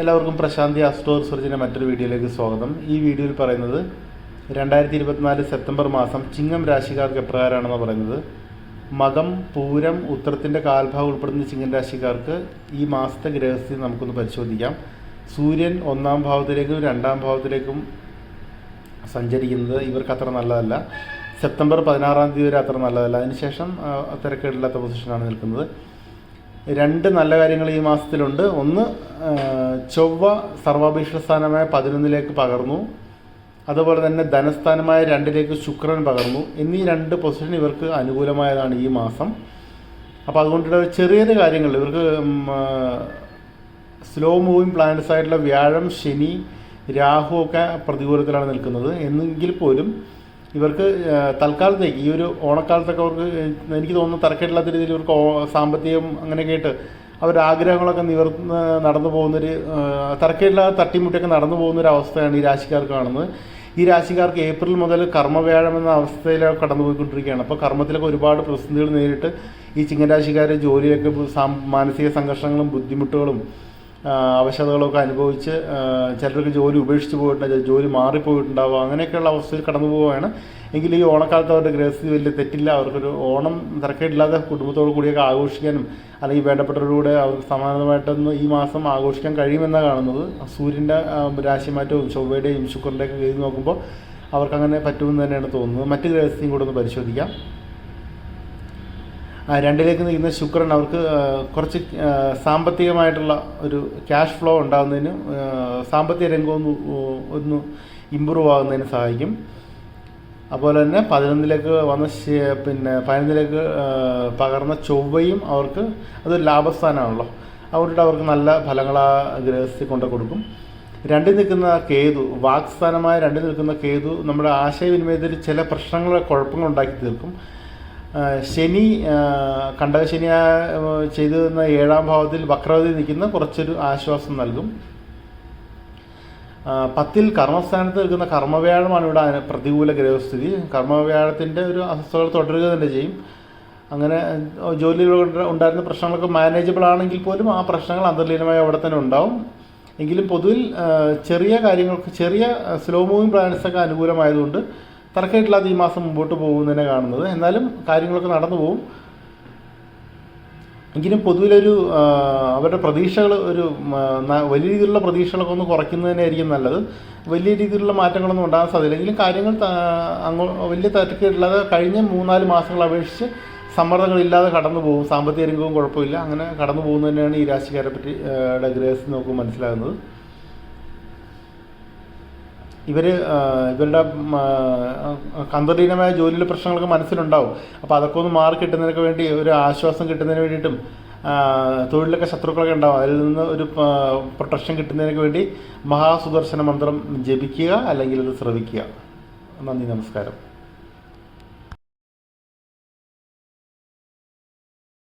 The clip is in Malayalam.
എല്ലാവർക്കും പ്രശാന്തി അസ്ട്രോ റിസർച്ചിന്റെ മറ്റൊരു വീഡിയോയിലേക്ക് സ്വാഗതം. ഈ വീഡിയോയിൽ പറയുന്നത് രണ്ടായിരത്തി ഇരുപത്തിനാല് സെപ്റ്റംബർ മാസം ചിങ്ങം രാശിക്കാർക്ക് എപ്രകാരമാണെന്ന് പറയുന്നത്. മകം പൂരം ഉത്തരത്തിന്റെ കാൽഭാഗം ഉൾപ്പെടുന്ന ചിങ്ങം രാശിക്കാർക്ക് ഈ മാസത്തെ ഗ്രഹസ്ഥിതി നമുക്കൊന്ന് പരിശോധിക്കാം. സൂര്യൻ ഒന്നാം ഭാവത്തിലേക്കും രണ്ടാം ഭാവത്തിലേക്കും സഞ്ചരിക്കുന്നത് ഇവർക്ക് അത്ര നല്ലതല്ല. സെപ്റ്റംബർ പതിനാറാം തീയതി വരെ അത്ര നല്ലതല്ല. അതിനുശേഷം തിരക്കേടില്ലാത്ത പൊസിഷനാണ് നിൽക്കുന്നത്. രണ്ട് നല്ല കാര്യങ്ങൾ ഈ മാസത്തിലുണ്ട്. ഒന്ന് ചൊവ്വ സർവാഭീഷണ സ്ഥാനമായ പതിനൊന്നിലേക്ക് പകർന്നു. അതുപോലെ തന്നെ ധനസ്ഥാനമായ രണ്ടിലേക്ക് ശുക്രൻ പകർന്നു. എന്നീ രണ്ട് പൊസിഷൻ ഇവർക്ക് അനുകൂലമായതാണ് ഈ മാസം. അപ്പോൾ അതുകൊണ്ടുള്ള ചെറിയ ചെറിയ കാര്യങ്ങൾ. ഇവർക്ക് സ്ലോ മൂവിങ് പ്ലാനറ്റ്സ് ആയിട്ടുള്ള വ്യാഴം ശനി രാഹു ഒക്കെ പ്രതികൂലത്തിലാണ് നിൽക്കുന്നത്. എന്നെങ്കിൽ പോലും ഇവർക്ക് തൽക്കാലത്തേക്ക് ഈ ഒരു ഓണക്കാലത്തൊക്കെ അവർക്ക് എനിക്ക് തോന്നുന്നു തരക്കേടില്ലാത്ത രീതിയിൽ ഇവർക്ക് സാമ്പത്തികം അങ്ങനെയൊക്കെ ആയിട്ട് അവരുടെ ആഗ്രഹങ്ങളൊക്കെ നിവർന്ന് നടന്നു പോകുന്നൊരു തരക്കേടില്ലാതെ തട്ടിമുട്ടിയൊക്കെ നടന്നു പോകുന്നൊരു അവസ്ഥയാണ് ഈ രാശിക്കാർക്ക് കാണുന്നത്. ഈ രാശിക്കാർക്ക് ഏപ്രിൽ മുതൽ കർമ്മവ്യാഴം എന്ന അവസ്ഥയിലാണ് കടന്നുപോയിക്കൊണ്ടിരിക്കുകയാണ്. അപ്പോൾ കർമ്മത്തിലൊക്കെ ഒരുപാട് പ്രതിസന്ധികൾ നേരിട്ട് ഈ ചിങ്ങരാശിക്കാരെ ജോലിയൊക്കെ മാനസിക സംഘർഷങ്ങളും ബുദ്ധിമുട്ടുകളും അവശതകളൊക്കെ അനുഭവിച്ച് ചിലർക്ക് ജോലി ഉപേക്ഷിച്ച് പോയിട്ടുണ്ട് ജോലി മാറിപ്പോയിട്ടുണ്ടാവുക അങ്ങനെയൊക്കെയുള്ള അവസ്ഥയിൽ കടന്നു പോവുകയാണ്. എങ്കിൽ ഈ ഓണക്കാലത്ത് അവരുടെ ഗ്രഹസ്ഥിതി വലിയ തെറ്റില്ല. അവർക്കൊരു ഓണം തിരക്കേടില്ലാതെ കുടുംബത്തോടു കൂടിയൊക്കെ ആഘോഷിക്കാനും അല്ലെങ്കിൽ വേണ്ടപ്പെട്ടവരുടെ അവർക്ക് സമാനമായിട്ടൊന്ന് ഈ മാസം ആഘോഷിക്കാൻ കഴിയുമെന്നാണ് കാണുന്നത്. സൂര്യന്റെ രാശിമാറ്റവും ചൊവ്വയുടെയും ശുക്രന്റെയൊക്കെ ചെയ്ത് നോക്കുമ്പോൾ അവർക്കങ്ങനെ പറ്റുമെന്ന് തന്നെയാണ് തോന്നുന്നത്. മറ്റ് ഗ്രഹസ്ഥയും കൂടെ ഒന്ന് പരിശോധിക്കാം. രണ്ടിലേക്ക് നിൽക്കുന്ന ശുക്രൻ അവർക്ക് കുറച്ച് സാമ്പത്തികമായിട്ടുള്ള ഒരു ക്യാഷ് ഫ്ലോ ഉണ്ടാകുന്നതിന് സാമ്പത്തിക രംഗം ഒന്ന് ഇമ്പ്രൂവ് ആകുന്നതിന് സഹായിക്കും. അതുപോലെ തന്നെ പതിനൊന്നിലേക്ക് വന്ന പിന്നെ പതിനൊന്നിലേക്ക് പകർന്ന ചൊവ്വയും അവർക്ക് അതൊരു ലാഭസ്ഥാനമാണല്ലോ. അവരുടെ അവർക്ക് നല്ല ഫലങ്ങൾ ആ ഗ്രഹസ്ഥി കൊണ്ട് കൊടുക്കും. രണ്ടിൽ നിൽക്കുന്ന കേതു വാക്സ്ഥാനമായ രണ്ടിൽ നിൽക്കുന്ന കേതു നമ്മുടെ ആശയവിനിമയത്തിൽ ചില പ്രശ്നങ്ങളെ കുഴപ്പങ്ങൾ ഉണ്ടാക്കി തീർക്കും. ശനി കണ്ടകശനി ചെയ്തു തന്ന ഏഴാം ഭാവത്തിൽ വക്രവതി നിൽക്കുന്ന കുറച്ചൊരു ആശ്വാസം നൽകും. പത്തിൽ കർമ്മസ്ഥാനത്ത് നിൽക്കുന്ന കർമ്മവ്യാഴമാണ് ഇവിടെ പ്രതികൂല ഗ്രഹസ്ഥിതി. കർമ്മവ്യാഴത്തിന്റെ ഒരു അസ്വസ്ഥകൾ തുടരുക തന്നെ ചെയ്യും. അങ്ങനെ ജോലിയിൽ ഉണ്ടായിരുന്ന പ്രശ്നങ്ങളൊക്കെ മാനേജബിൾ ആണെങ്കിൽ പോലും ആ പ്രശ്നങ്ങൾ അന്തർലീനമായി അവിടെ തന്നെ ഉണ്ടാവും. എങ്കിലും പൊതുവിൽ ചെറിയ കാര്യങ്ങൾക്ക് ചെറിയ സ്ലോ മൂവിങ് പ്ലാനറ്റ്സ് ഒക്കെ അനുകൂലമായതുകൊണ്ട് തർക്കമില്ലാതെ ഈ മാസം മുമ്പോട്ട് പോകുന്നതിനെ കാണുന്നത്. എന്നാലും കാര്യങ്ങളൊക്കെ നടന്നു പോകും എങ്കിലും പൊതുവിലൊരു അവരുടെ പ്രതീക്ഷകൾ ഒരു വലിയ രീതിയിലുള്ള പ്രതീക്ഷകളൊക്കെ ഒന്ന് കുറയ്ക്കുന്നതിനായിരിക്കും നല്ലത്. വലിയ രീതിയിലുള്ള മാറ്റങ്ങളൊന്നും ഉണ്ടാകാൻ സാധ്യത എങ്കിലും കാര്യങ്ങൾ അങ്ങ് വലിയ തരക്കേടില്ലാതെ കഴിഞ്ഞ മൂന്നാൽ മാസങ്ങൾ അപേക്ഷിച്ച് സമ്മർദ്ദങ്ങളില്ലാതെ കടന്നു പോകും. സാമ്പത്തിക രംഗവും കുഴപ്പമില്ല. അങ്ങനെ കടന്നു പോകുന്നതിനാണ് ഈ രാശിക്കാരെ പറ്റി ഗ്രഹസ് നോക്കുമ്പോൾ മനസ്സിലാകുന്നത്. ഇവർ ഇവരുടെ അന്തർലീനമായ ജോലിയിലെ പ്രശ്നങ്ങളൊക്കെ മനസ്സിലുണ്ടാവും. അപ്പോൾ അതൊക്കെ ഒന്ന് മാറി കിട്ടുന്നതിനൊക്കെ വേണ്ടി ഒരു ആശ്വാസം കിട്ടുന്നതിന് വേണ്ടിയിട്ടും തൊഴിലൊക്കെ ശത്രുക്കളൊക്കെ ഉണ്ടാവും. അതിൽ നിന്ന് ഒരു പ്രൊട്ടക്ഷൻ കിട്ടുന്നതിനൊക്കെ വേണ്ടി മഹാസുദർശന മന്ത്രം ജപിക്കുക അല്ലെങ്കിൽ അത് ശ്രവിക്കുക. നന്ദി നമസ്കാരം.